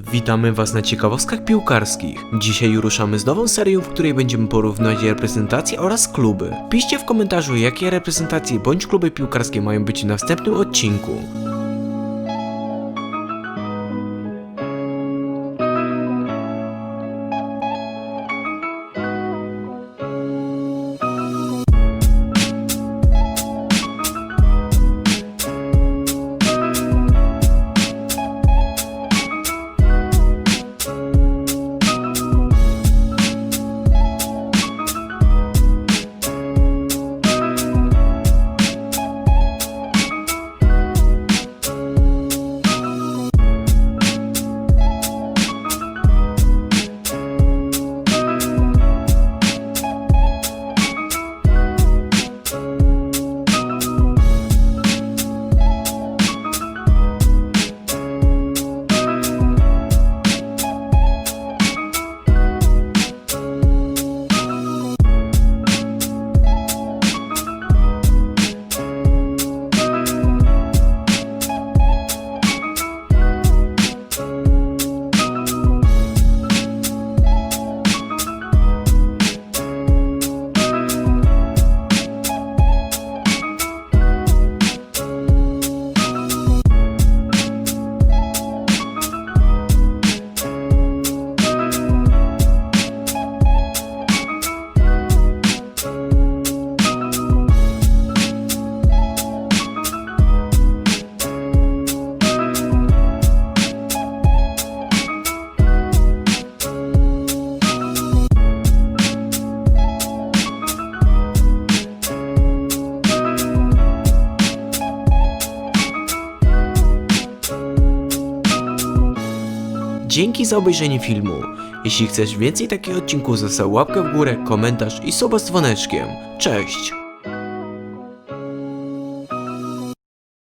Witamy Was na ciekawostkach piłkarskich. Dzisiaj ruszamy z nową serią, w której będziemy porównywać reprezentacje oraz kluby. Piszcie w komentarzu, jakie reprezentacje bądź kluby piłkarskie mają być w następnym odcinku. Dzięki za obejrzenie filmu. Jeśli chcesz więcej takich odcinków, zostaw łapkę w górę, komentarz i suba z dzwoneczkiem. Cześć!